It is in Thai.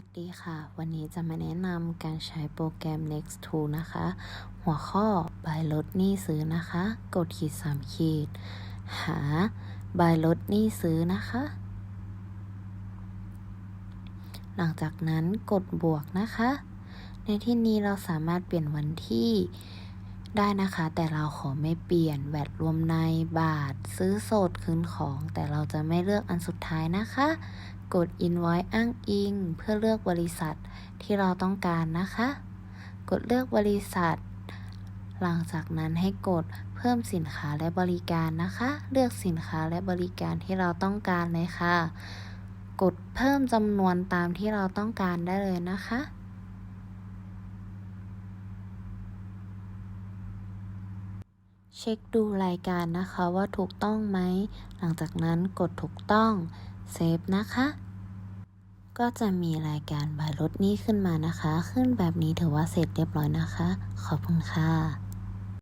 วัสดีค่ะ วันนี้จะมาแนะนำการใช้โปรแกรม Next to นะคะ หัวข้อบลดหนี้ซื้อนะคะ กดขีด3ขีด หาบลดหนี้ซื้อนะคะ หลังจากนั้นกดบวกนะคะ ในที่นี้เราสามารถเปลี่ยนวันที่ ได้นะคะ แต่เราขอไม่เปลี่ยนแวดรวมในบาท ซื้อสดคืนของ แต่เราจะไม่เลือกอันสุดท้ายนะคะ กด invoice อ้างอิง เพื่อเลือกบริษัทที่เราต้องการนะคะ กดเลือกบริษัท หลังจากนั้นให้กดเพิ่มสินค้าและบริการนะคะ เลือกสินค้าและบริการที่เราต้องการเลยค่ะ กดเพิ่มจำนวนตามที่เราต้องการได้เลยนะคะ เช็คดูรายการนะคะว่าถูกต้องไหม หลังจากนั้นกดถูกต้อง เซฟนะคะ ก็จะมีรายการบายลดนี้ขึ้นมานะคะ ขึ้นแบบนี้ถือว่าเสร็จเรียบร้อยนะคะ ขอบคุณค่ะ